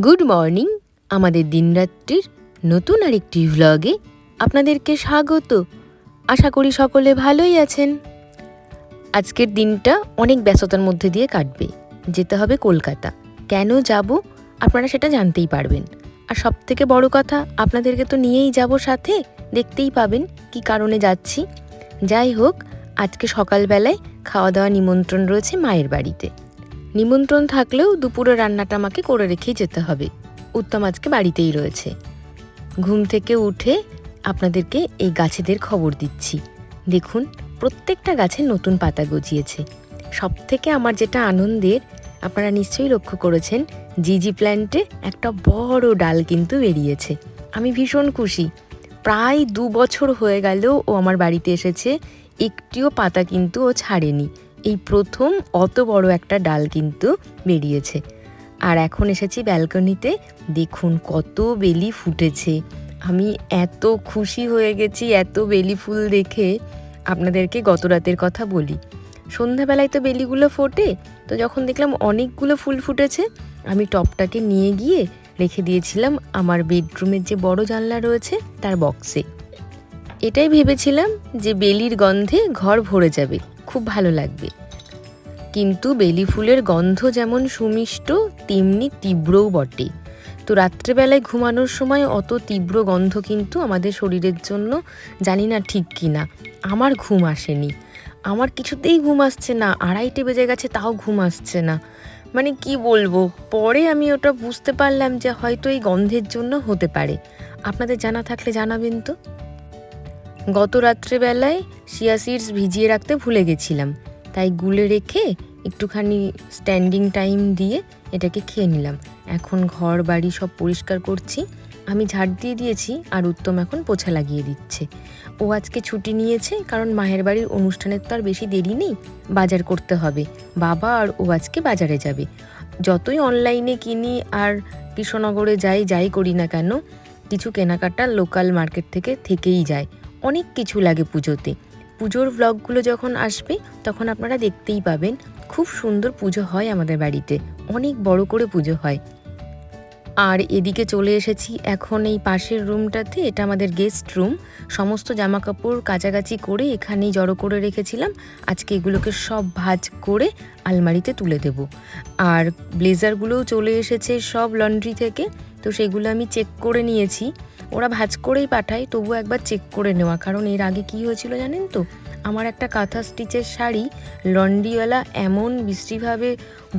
Good morning, আমাদের দিনরাত্রির নতুন আরেকটি ভ্লগে আপনাদেরকে স্বাগত। আশা করি সকলে ভালোই আছেন। আজকের দিনটা অনেক ব্যস্ততার মধ্যে দিয়ে কাটবে। যেতে হবে কলকাতা। কেন যাব? আপনারা সেটা জানতেই পারবেন। আর সব থেকে বড় কথা, আপনাদেরকে তো নিয়েই যাব সাথে। দেখতেই পাবেন কি কারণে যাচ্ছি। যাই হোক, আজকে সকালবেলায় খাওয়া দাওয়া নিমন্ত্রণ রয়েছে মায়ের বাড়িতে। নিমন্ত্রণ থাকলেও দুপুরে রান্নাটা আমাকে করে রেখেই যেতে হবে। উত্তম আজকে বাড়িতেই রয়েছে। ঘুম থেকে উঠে আপনাদেরকে এই গাছেদের খবর দিচ্ছি। দেখুন, প্রত্যেকটা গাছে নতুন পাতা গজিয়েছে। সব থেকে আমার যেটা আনন্দের, আপনারা নিশ্চয়ই লক্ষ্য করেছেন, জিজি প্ল্যান্টে একটা বড় ডাল কিন্তু বেরিয়েছে। আমি ভীষণ খুশি। প্রায় দু বছর হয়ে গেল ও আমার বাড়িতে এসেছে, একটিও পাতা কিন্তু ও ছাড়েনি। এই প্রথম অত বড় একটা ডাল কিন্তু বেরিয়েছে। আর এখন এসেছি ব্যালকনিতে, দেখুন কত বেলি ফুটেছে। আমি এত খুশি হয়ে গেছি এত বেলি ফুল দেখে। আপনাদেরকে গত রাতের কথা বলি। সন্ধ্যাবেলায় তো বেলিগুলো ফোটে, তো যখন দেখলাম অনেকগুলো ফুল ফুটেছে, আমি টপটাকে নিয়ে গিয়ে রেখে দিয়েছিলাম আমার বেডরুমের যে বড় জানলা রয়েছে তার বক্সে। এটাই ভেবেছিলাম যে বেলির গন্ধে ঘর ভরে যাবে। খুব ভালো লাগবে। কিন্তু বেলি ফুলের গন্ধ যেমন সুমিষ্ট, তেমনি তীব্রও বটে। তো রাত্রেবেলায় ঘুমানোর সময় অত তীব্র গন্ধ কিন্তু আমাদের শরীরের জন্য জানি না ঠিক কি না আমার ঘুম আসেনি। আমার কিছুতেই ঘুম আসছে না, আড়াইটে বেজে গেছে তাও ঘুম আসছে না। মানে কি বলব, পরে আমি ওটা বুঝতে পারলাম যে হয়তো এই গন্ধের জন্য হতে পারে। আপনাদের জানা থাকলে জানাবেন তো? গত রাত্রেবেলায় শিয়া সিডস ভিজিয়ে রাখতে ভুলে গেছিলাম। তাই গুলে রেখে একটুখানি স্ট্যান্ডিং টাইম দিয়ে এটাকে খেয়ে নিলাম। এখন ঘর, বাড়ি সব পরিষ্কার করছি। আমি ঝাড় দিয়ে দিয়েছি আর উত্তম এখন পোছা লাগিয়ে দিচ্ছে। ও আজকে ছুটি নিয়েছে কারণ মায়ের বাড়ির অনুষ্ঠানের তো আর বেশি দেরি নেই। বাজার করতে হবে। বাবা আর ও আজকে বাজারে যাবে। যতই অনলাইনে কিনি আর কৃষ্ণনগরে যাই যাই করি না কেন, কিছু কেনাকাটা লোকাল মার্কেট থেকে থেকেই যায়। অনেক কিছু লাগে পুজোতে। পুজোর ভ্লগগুলো যখন আসবে, তখন আপনারা দেখতেই পাবেন খুব সুন্দর পুজো হয় আমাদের বাড়িতে। অনেক বড় করে পুজো হয়। আর এদিকে চলে এসেছি এখন এই পাশের রুমটাতে এটা আমাদের গেস্ট রুম সমস্ত জামা কাপড় কাচাকাচি করে এখানেই জড়ো করে রেখেছিলাম। আজকে এগুলোকে সব ভাজ করে আলমারিতে তুলে দেব। আর ব্লেজারগুলোও চলে এসেছে সব লন্ড্রি থেকে। তো সেগুলো আমি চেক করে নিয়েছি। ওরা ভাজ করেই পাঠায় তবু একবার চেক করে নেওয়া। কারণ এর আগে কি হয়েছিল জানেন তো? আমার একটা কাঁথা স্টিচের শাড়ি লন্ডিওয়ালা এমন বৃষ্টিভাবে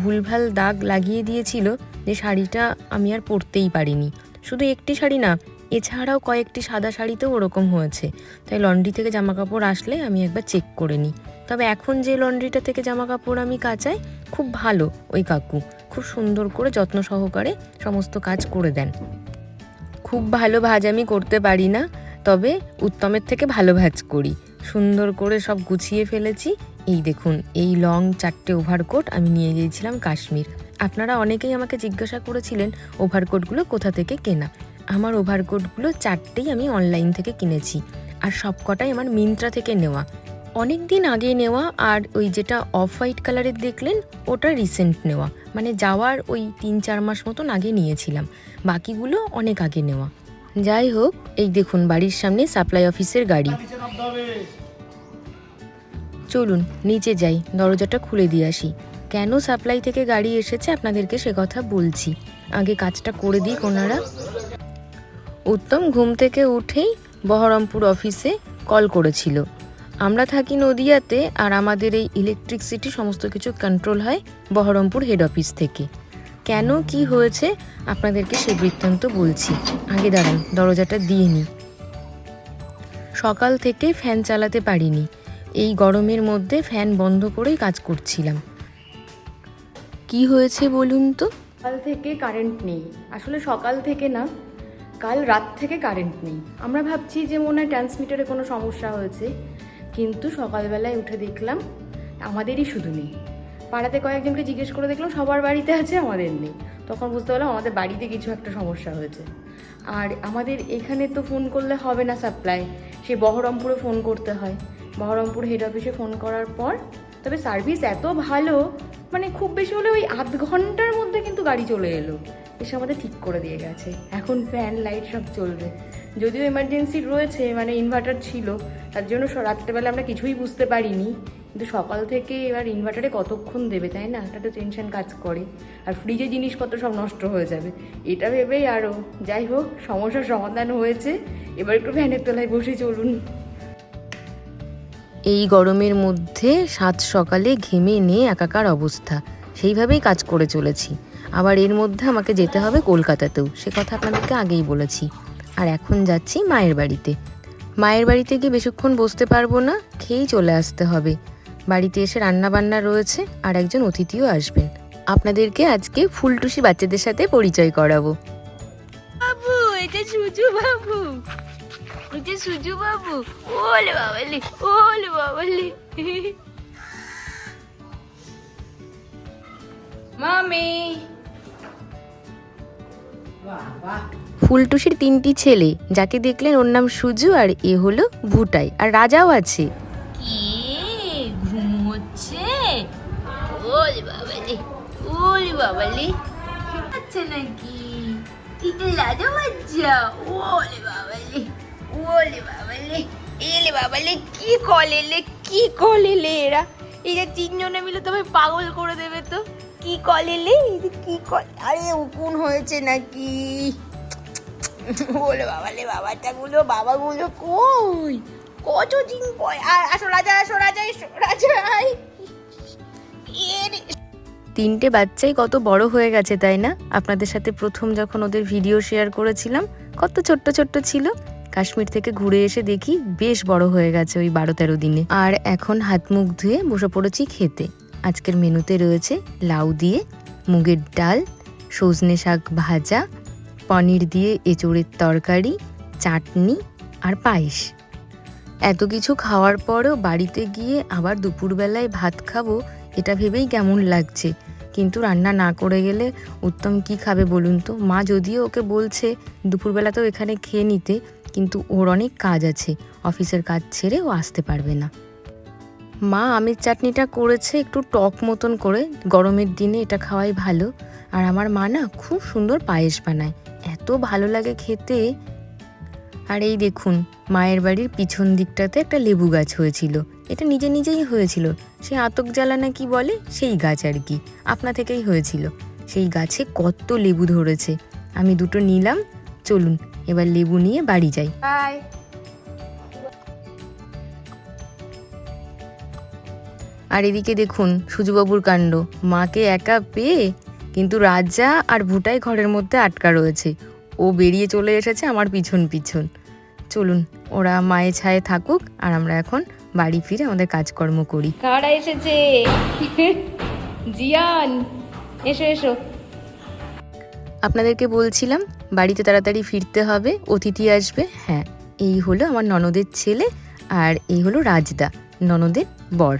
ভুলভাল দাগ লাগিয়ে দিয়েছিল যে শাড়িটা আমি আর পরতেই পারিনি। শুধু একটি শাড়ি না, এছাড়াও কয়েকটি সাদা শাড়িতেও ওরকম হয়েছে। তাই লন্ড্রি থেকে জামা কাপড় আসলে আমি একবার চেক করে নিই। তবে এখন যে লন্ড্রিটা থেকে জামা কাপড় আমি কাচাই খুব ভালো ওই কাকু। খুব সুন্দর করে যত্ন সহকারে সমস্ত কাজ করে দেন। খুব ভালো ভাজ আমি করতে পারি না, তবে উত্তমের থেকে ভালো ভাজ করি। সুন্দর করে সব গুছিয়ে ফেলেছি। এই দেখুন, এই লং চারটে ওভারকোট আমি নিয়ে গিয়েছিলাম কাশ্মীর। আপনারা অনেকেই আমাকে জিজ্ঞাসা করেছিলেন, ওভারকোটগুলো কোথা থেকে কেনা? আমার ওভারকোটগুলো চারটেই আমি অনলাইন থেকে কিনেছি। আর সবকটাই আমার মিন্ত্রা থেকে নেওয়া। অনেক দিন আগে নেওয়া আর ওই যেটা অফ হোয়াইট কালারের দেখলেন, ওটা রিসেন্ট নেওয়া। মানে যাওয়ার ওই তিন চার মাস মতন আগে নিয়েছিলাম। বাকিগুলো অনেক আগে নেওয়া। যাই হোক, এই দেখুন বাড়ির সামনে সাপ্লাই অফিসের গাড়ি। চলুন, নিচে যাই, দরজাটা খুলে দিয়ে আসি। কেন সাপ্লাই থেকে গাড়ি এসেছে আপনাদেরকে সে কথা বলছি। আগে কাজটা করে দিই ওনারা। উত্তম ঘুম থেকে উঠেই বহরমপুর অফিসে কল করেছিল। আমরা থাকি নদিয়াতে আর আমাদের এই ইলেকট্রিসিটি সমস্ত কিছু কন্ট্রোল হয় বহরমপুর হেড অফিস থেকে। কেন, কি হয়েছে, আপনাদেরকে সে বৃত্তান্ত বলছি। আগে দাঁড়ান, দরজাটা দিয়ে নিই সকাল থেকে ফ্যান চালাতে পারিনি। এই গরমের মধ্যে ফ্যান বন্ধ করেই কাজ করছিলাম। কি হয়েছে বলুন তো? কাল থেকে কারেন্ট নেই। আসলে সকাল থেকে না, কাল রাত থেকে কারেন্ট নেই। আমরা ভাবছি যে মনে হয় ট্রান্সমিটারে কোনো সমস্যা হয়েছে। কিন্তু সকালবেলায় উঠে দেখলাম আমাদেরই শুধু নেই। পাড়াতে কয়েকজনকে জিজ্ঞেস করে দেখলাম সবার বাড়িতে আছে, আমাদের নেই। তখন বুঝতে পারলাম আমাদের বাড়িতে কিছু একটা সমস্যা হয়েছে। আর আমাদের এখানে তো ফোন করলে হবে না সাপ্লাই। সে বহরমপুরে ফোন করতে হয়। বহরমপুর হেড অফিসে ফোন করার পর তবে সার্ভিস এত ভালো মানে খুব বেশি হলে ওই আধ ঘণ্টার মধ্যে কিন্তু গাড়ি চলে এলো। এসে আমাদের ঠিক করে দিয়ে গেছে। এখন ফ্যান লাইট সব চলবে। যদিও এমার্জেন্সি রয়েছে মানে ইনভার্টার ছিল, তার জন্য রাত্রেবেলা আমরা কিছুই বুঝতে পারিনি। কিন্তু সকাল থেকে এবার ইনভার্টারে কতক্ষণ দেবে, তাই না? একটা তো টেনশন কাজ করে। আর ফ্রিজে জিনিসপত্র সব নষ্ট হয়ে যাবে। এটা ভেবেই আরও যাই হোক, সমস্যার সমাধান হয়েছে। এবার একটু ফ্যানের তলায় বসে চলুন। এই গরমের মধ্যে সাত সকালে ঘেমে নিয়ে একাকার অবস্থা। সেইভাবেই কাজ করে চলেছি। আবার এর মধ্যে আমাকে যেতে হবে কলকাতাতেও। সে কথা আপনাদেরকে আগেই বলেছি। আর এখন যাচ্ছি মায়ের বাড়িতে। মায়ের বাড়িতে গিয়ে বেশিক্ষণ বসতে পারব না খেয়েই চলে আসতে হবে। বাড়িতে এসে রান্না বান্না রয়েছে আর একজন অতিথিও আসবেন। আপনাদেরকে আজকে ফুলটুসি বাচ্চাদের সাথে পরিচয় করাবো। বাবু এটা সুজু বাবু। ওটা সুজু বাবু। ওলে বাবালে ওলে বাবালে। মামি। ফুলটুসির তিনটি ছেলে, যাকে দেখলেন ওর নাম সুজু আর এ হলো ভুটাই। আর রাজাও আছে। কি কলেলে কি কলেলে এরা? যে তিনজনে মিলে তোমায় পাগল করে দেবে তো। কি কলেলে কি কল? আরে উকুন হয়েছে নাকি? ওলে বাবালে বাবাটা গুলো বাবাগুলো কই? আর, আসো রাজা আসো রাজা, এসো, রাজা। তিনটে বাচ্চাই কত বড় হয়ে গেছে, তাই না? আপনাদের সাথে প্রথম যখন ওদের ভিডিও শেয়ার করেছিলাম, কত ছোট্ট ছোট্ট ছিল। কাশ্মীর থেকে ঘুরে এসে দেখি বেশ বড় হয়ে গেছে ওই বারো তেরো দিনে। আর এখন হাত মুখ ধুয়ে বসে পড়েছি খেতে। আজকের মেনুতে রয়েছে লাউ দিয়ে, মুগের ডাল, সজনে শাক ভাজা পনির দিয়ে এঁচোড়ের তরকারি, চাটনি আর পায়েস। এত কিছু খাওয়ার পরেও বাড়িতে গিয়ে আবার দুপুরবেলায় ভাত খাব, এটা ভেবেই কেমন লাগছে। কিন্তু রান্না না করে গেলে উত্তম কি খাবে বলুন তো? মা যদিও ওকে বলছে, দুপুরবেলা তো এখানে খেয়ে নিতে। কিন্তু ওর অনেক কাজ আছে, অফিসের কাজ ছেড়ে ও আসতে পারবে না। মা আমের চাটনিটা করেছে একটু টক মতন করে, গরমের দিনে এটা খাওয়াই ভালো। আর আমার মা না খুব সুন্দর পায়েস বানায় ভালো লাগে খেতে। আর এই দেখুন মায়ের বাড়ির পিছন দিকটাতে একটা লেবু গাছ হয়েছিল। এটা নিজে নিজেই হয়েছিল। সে আতক জ্বালা না কি বলে সেই গাছ আর কি। আপনা থেকেই হয়েছিল। সেই গাছে কত লেবু ধরেছে। আমি দুটো নিলাম চলুন এবার লেবু নিয়ে বাড়ি যাই। বাই। আর এদিকে দেখুন সুজুবাবুর কাণ্ড। মাকে একা পেয়ে কিন্তু রাজা আর ভুটাই ঘরের মধ্যে আটকা রয়েছে। ও বেরিয়ে চলে এসেছে আমার পিছন পিছন। চলুন ওরা মায়ে ছায়ে থাকুক আর আমরা এখন বাড়ি ফিরে আমাদের কাজকর্ম করি। কারা এসেছে? জিয়ান এসো এসো। আপনাদেরকে বলছিলাম বাড়িতে তাড়াতাড়ি ফিরতে হবে অতিথি আসবে। হ্যাঁ এই হলো আমার ননদের ছেলে আর এই হলো রাজদা ননদের বর।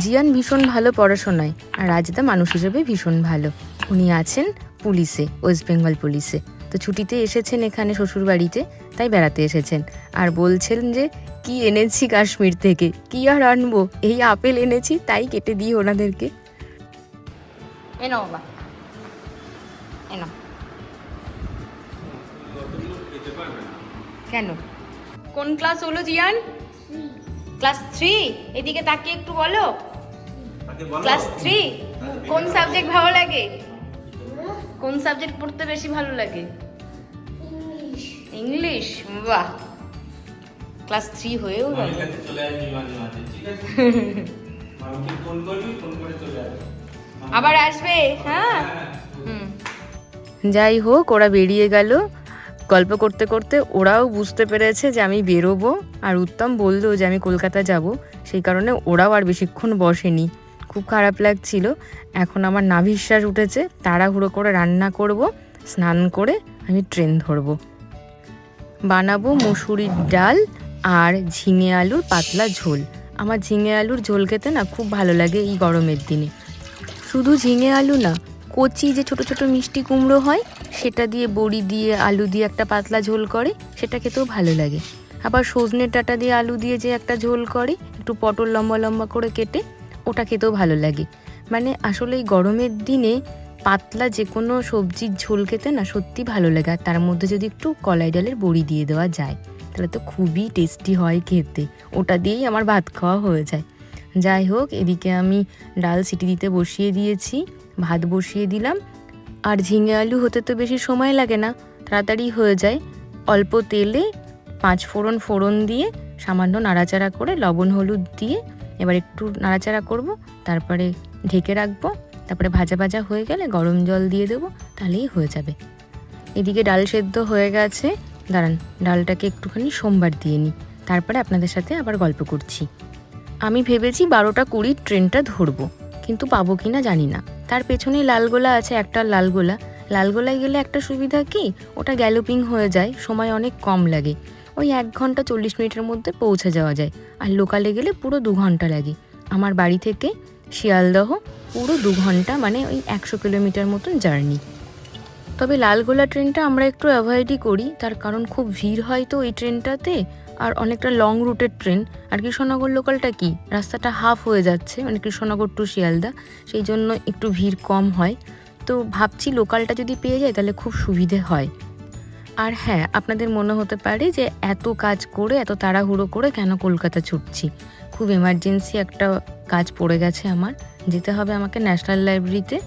জিয়ান ভীষণ ভালো পড়াশোনায় আর রাজদা মানুষ হিসেবে ভীষণ ভালো। উনি আছেন পুলিশে ওয়েস্ট বেঙ্গল পুলিশে। তো ছুটিতে এসেছেন এখানে শ্বশুর বাড়িতে তাই বেড়াতে এসেছেন। আর বলছেন যে কি এনেছি কাশ্মীর থেকে? কি আর আনব? এই আপেল এনেছি তাই কেটে দিই ওনাদেরকে। এনো বাবা। এনো কেন? কোন ক্লাস হলো জিয়ান? Class three? এদিকে তাকিয়ে একটু বলো। Class three? কোন সাবজেক্ট ভালো লাগে? কোন সাবজেক্ট পড়তে বেশি ভালো লাগে? ইংলিশ। বাহ। ক্লাস থ্রি হয়েও চলে আসবি আবার আসবে? হ্যাঁ? যাই হোক ওরা বেরিয়ে গেল। গল্প করতে করতে ওরাও বুঝতে পেরেছে যে আমি বেরোবো। আর উত্তম বলল যে আমি কলকাতা যাব। সেই কারণে ওরাও আর বেশিক্ষণ বসেনি। খুব খারাপ লাগছিল। এখন আমার নাভিশ্বাস উঠেছে, তাড়াহুড়ো করে রান্না করব, স্নান করে আমি ট্রেন ধরবো। বানাবো মুসুরির ডাল আর ঝিঙে আলুর পাতলা ঝোল। আমার ঝিঙে আলুর ঝোল খেতে না খুব ভালো লাগে এই গরমের দিনে। শুধু ঝিঙে আলু না, কচি যে ছোট ছোট মিষ্টি কুমড়ো হয়, সেটা দিয়ে বড়ি দিয়ে আলু দিয়ে একটা পাতলা ঝোল করে, সেটা খেতেও ভালো লাগে। আবার সজনে ডাঁটা দিয়ে আলু দিয়ে যে একটা ঝোল করে, একটু পটল লম্বা লম্বা করে কেটে ওটা খেতেও ভালো লাগে। মানে আসলে এই গরমের দিনে পাতলা যে কোনো সবজির ঝোল খেতে না সত্যি ভালো লাগে। আর তার মধ্যে যদি একটু কলাই ডালের বড়ি দিয়ে দেওয়া যায়, তাহলে তো খুবই টেস্টি হয় খেতে। ওটা দিয়েই আমার ভাত খাওয়া হয়ে যায়। যাই হোক, এদিকে আমি ডাল সিটি দিতে বসিয়ে দিয়েছি, ভাত বসিয়ে দিলাম। আর ঝিঙে আলু হতে তো বেশি সময় লাগে না, তাড়াতাড়ি হয়ে যায়। অল্প তেলে পাঁচ ফোড়ন ফোড়ন দিয়ে সামান্য নাড়াচাড়া করে লবণ হলুদ দিয়ে এবার একটু নাড়াচাড়া করব, তারপরে ঢেকে রাখব, তারপরে ভাজা ভাজা হয়ে গেলে গরম জল দিয়ে দেবো, তাহলেই হয়ে যাবে। এদিকে ডাল সেদ্ধ হয়ে গেছে, দাঁড়ান, ডালটাকে একটুখানি সোমবার দিয়ে নিই, তারপরে আপনাদের সাথে আবার গল্প করছি। আমি ভেবেছি বারোটা কুড়ির ট্রেনটা ধরবো, কিন্তু পাবো কি না জানি না। তার পেছনেই লালগোলা আছে, একটা লালগোলা। লালগোলায় গেলে একটা সুবিধা কি? ওটা গ্যালোপিং হয়ে যায়, সময় অনেক কম লাগে। ওই এক ঘণ্টা চল্লিশ মিনিটের মধ্যে পৌঁছে যাওয়া যায়। আর লোকালে গেলে পুরো দু ঘণ্টা লাগে। আমার বাড়ি থেকে শিয়ালদহ পুরো দু ঘণ্টা মানে ওই একশো কিলোমিটার মতন জার্নি। তবে লালগোলা ট্রেনটা আমরা একটু অ্যাভয়েডই করি। তার কারণ খুব ভিড় হয় তো এই ট্রেনটাতে। আর অনেকটা লং রুটের ট্রেন। আর কৃষ্ণনগর লোকালটা কি? রাস্তাটা হাফ হয়ে যাচ্ছে মানে কৃষ্ণনগর টু শিয়ালদা। সেই জন্য একটু ভিড় কম হয়। তো ভাবছি লোকালটা যদি পেয়ে যায় তাহলে খুব সুবিধে হয়। আর হ্যাঁ আপনাদের মনে হতে পারে যে এত কাজ করে, এত তাড়াহুড়ো করে কেন কলকাতা ছুটছি? খুব এমার্জেন্সি একটা কাজ পড়ে গেছে আমার। যেতে হবে আমাকে ন্যাশনাল লাইব্রেরিতে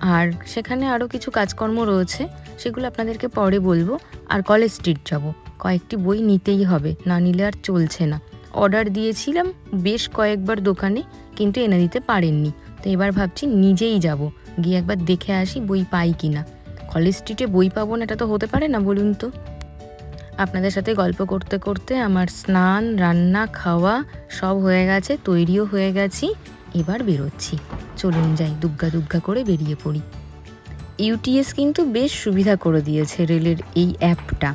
আর সেখানে আরও কিছু কাজকর্ম রয়েছে, সেগুলো আপনাদেরকে পরে বলব। আর কলেজ স্ট্রিট যাব। কয়েকটি বই নিতেই হবে, না নিলে আর চলছে না। অর্ডার দিয়েছিলাম বেশ কয়েকবার দোকানে, কিন্তু এনে দিতে পারেননি। তো এবার ভাবছি নিজেই যাব। গিয়ে একবার দেখে আসি বই পাই কি না কলেজ স্ট্রিটে বই পাবো না, এটা তো হতে পারে না, বলুন তো। আপনাদের সাথে গল্প করতে করতে আমার স্নান, রান্না, খাওয়া সব হয়ে গেছে, তৈরিও হয়ে গেছি, এবার বেরোচ্ছি। চলুন যাই, দুগ্গা দুগ্গা করে বেরিয়ে পড়ি। ইউটিএস কিন্তু বেশ সুবিধা করে দিয়েছে রেলের এই অ্যাপটা।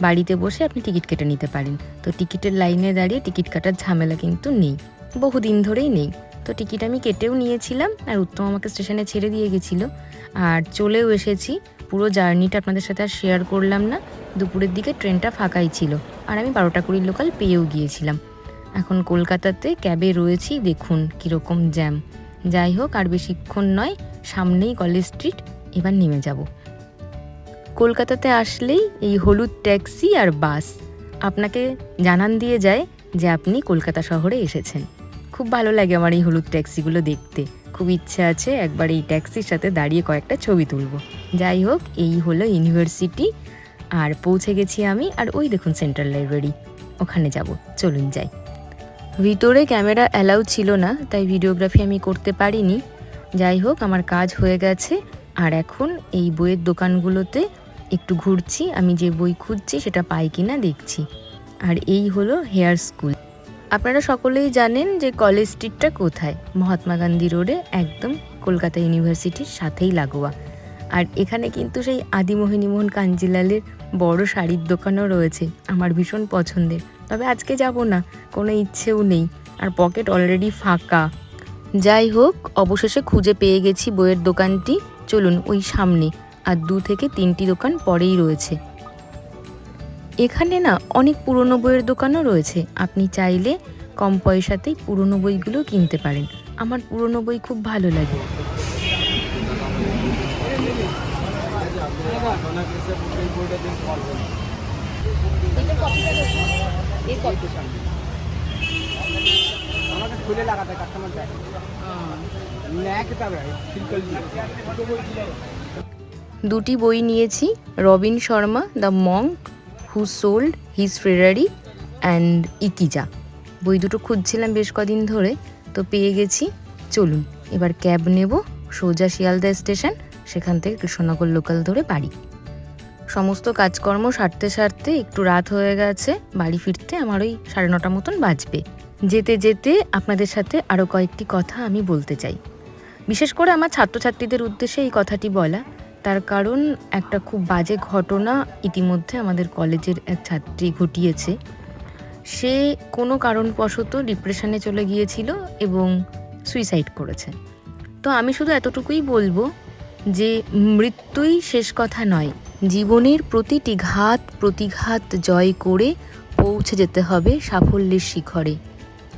বাড়িতে বসে আপনি টিকিট কেটে নিতে পারেন। তো টিকিটের লাইনে দাঁড়িয়ে টিকিট কাটার ঝামেলা কিন্তু নেই। বহুদিন ধরেই নেই। তো টিকিট আমি কেটেও নিয়েছিলাম, আর উত্তম আমাকে স্টেশনে ছেড়ে দিয়ে গেছিল। আর চলেও এসেছি। পুরো জার্নিটা আপনাদের সাথে আর শেয়ার করলাম না। দুপুরের দিকে ট্রেনটা ফাঁকাই ছিল আর আমি বারোটা কুড়ির লোকাল পেয়েও গিয়েছিলাম। এখন কলকাতাতে ক্যাবে রয়েছি, দেখুন কীরকম জ্যাম যাই হোক, আর বেশিক্ষণ নয়, সামনেই কলেজ স্ট্রিট এবার নেমে যাব। কলকাতাতে আসলেই এই হলুদ ট্যাক্সি আর বাস আপনাকে জানান দিয়ে যায় যে আপনি কলকাতা শহরে এসেছেন। খুব ভালো লাগে আমার এই হলুদ ট্যাক্সিগুলো দেখতে। খুব ইচ্ছা আছে একবার এই ট্যাক্সির সাথে দাঁড়িয়ে কয়েকটা ছবি তুলব। যাই হোক, এই হলো ইউনিভার্সিটি। আর পৌঁছে গেছি আমি, আর ওই দেখুন সেন্ট্রাল লাইব্রেরি। ওখানে যাব, চলুন যাই। ভিতরে ক্যামেরা অ্যালাউ ছিল না, তাই ভিডিওগ্রাফি আমি করতে পারিনি। যাই হোক, আমার কাজ হয়ে গেছে, আর এখন এই বইয়ের দোকানগুলোতে একটু ঘুরছি। আমি যে বই খুঁজছি, সেটা পাই কিনা দেখছি। আর এই হলো হেয়ার স্কুল। আপনারা সকলেই জানেন যে কলেজ স্ট্রিটটা কোথায়? মহাত্মা গান্ধী রোডে একদম কলকাতা ইউনিভার্সিটির সাথেই লাগোয়া। আর এখানে কিন্তু সেই আদিমোহিনী মোহন কাঞ্জিলালের বড় শাড়ির দোকানও রয়েছে, আমার ভীষণ পছন্দের। তবে আজকে যাব না, কোনো ইচ্ছেও নেই, আর পকেট অলরেডি ফাঁকা। যাই হোক, অবশেষে খুঁজে পেয়ে গেছি বইয়ের দোকানটি। চলুন ওই সামনে, আর দু থেকে তিনটি দোকান পরেই রয়েছে। এখানে না অনেক পুরনো বইয়ের দোকানও রয়েছে। আপনি চাইলে কম পয়সাতেই পুরনো বইগুলো কিনতে পারেন। আমার পুরনো বই খুব ভালো লাগে। দুটি বই নিয়েছি, Robin Sharma, the monk who sold his Ferrari and Ikigai বই দুটো খুঁজছিলাম বেশ কদিন ধরে, তো পেয়ে গেছি। চলুন, এবার ক্যাব নেব, সোজা শিয়ালদা স্টেশন, সেখান থেকে কৃষ্ণনগর লোকাল ধরে বাড়ি। সমস্ত কাজকর্ম সারতে সারতে একটু রাত হয়ে গেছে, বাড়ি ফিরতে আমার ওই সাড়ে নটা মতন বাজবে। যেতে যেতে আপনাদের সাথে আরও কয়েকটি কথা আমি বলতে চাই। বিশেষ করে আমার ছাত্রছাত্রীদের উদ্দেশ্যে এই কথাটি বলা তার কারণ একটা খুব বাজে ঘটনা ইতিমধ্যে আমাদের কলেজের এক ছাত্রী ঘটিয়েছে। সে কোনো কারণবশত ডিপ্রেশনে চলে গিয়েছিল এবং সুইসাইড করেছে। তো আমি শুধু এতটুকুই বলব যে মৃত্যুই শেষ কথা নয়, জীবনের প্রতিটি ঘাত, প্রতিঘাত জয় করে পৌঁছে যেতে হবে সাফল্যের শিখরে।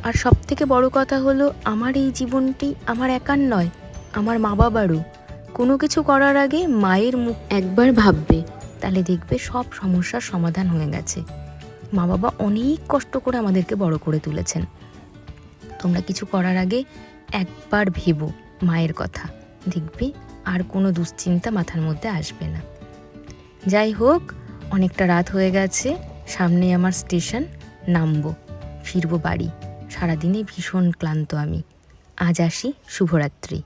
আর সব থেকে বড় কথা হলো, আমার এই জীবনটি আমার একার নয়, আমার মা বাবারও কোনো কিছু করার আগে মায়ের মুখ একবার ভাববে, তাহলে দেখবে সব সমস্যার সমাধান হয়ে গেছে। মা বাবা অনেক কষ্ট করে আমাদেরকে বড় করে তুলেছেন। তোমরা কিছু করার আগে একবার ভেবো মায়ের কথা। দেখবে আর কোনো দুশ্চিন্তা মাথার মধ্যে আসবে না। যাই হোক, অনেকটা রাত হয়ে গেছে সামনে আমার স্টেশন, নামবো, ফিরবো বাড়ি। সারাদিনে ভীষণ ক্লান্ত আমি। আজ আসি, শুভরাত্রি।